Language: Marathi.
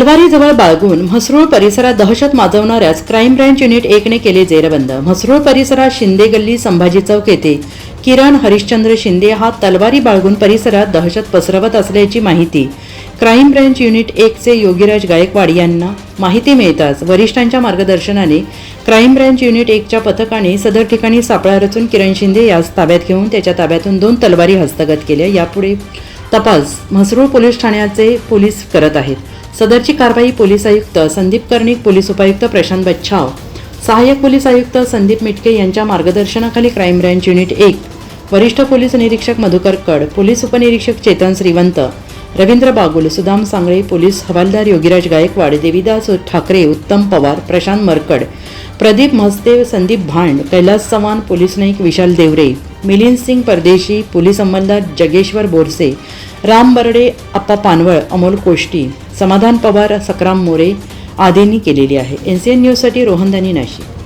तलवारीजवळ बाळगून म्हसरूळ परिसरात दहशत माजवणाऱ्याच क्राईम ब्रँच युनिट एकने केले जेरबंद. म्हसरूळ परिसरात शिंदे गल्ली संभाजी चौक येथे. किरण हरिश्चंद्र शिंदे हा तलवारी बाळगून परिसरात दहशत पसरवत असल्याची माहिती. क्राईम ब्रँच युनिट एकचे योगीराज गायकवाड यांना माहिती मिळताच वरिष्ठांच्या मार्गदर्शनाने क्राईम ब्रँच युनिट एकच्या पथकाने सदर ठिकाणी सापळा रचून किरण शिंदे यास ताब्यात घेऊन त्याच्या ताब्यातून दोन तलवारी हस्तगत केल्या. यापुढे तपास म्हसरूळ पोलीस ठाण्याचे पोलीस करत आहेत. सदरची कारवाई पोलीस आयुक्त संदीप कर्णिक पोलीस उपायुक्त प्रशांत बच्छाव सहाय्यक पोलीस आयुक्त संदीप मिटके यांच्या मार्गदर्शनाखाली क्राईम ब्रँच युनिट एक वरिष्ठ पोलीस निरीक्षक मधुकर कड पोलीस उपनिरीक्षक चेतन श्रीवंत रवींद्र बागुल सुदाम सांगळे पोलीस हवालदार योगीराज गायकवाड देवीदास ठाकरे उत्तम पवार प्रशांत मरकड प्रदीप मस्ते संदीप भांड कैलास चव्हाण पोलीस नाईक विशाल देवरे मिलिंद सिंग परदेशी पोलीस अंमलदार जगेश्वर बोरसे राम बर्डे अप्पा पानवळ अमोल कोष्टी समाधान पवार सकराम मोरे आदींनी केलेली आहे. एन सी एन न्यूजसाठी रोहनदानी नाशिक.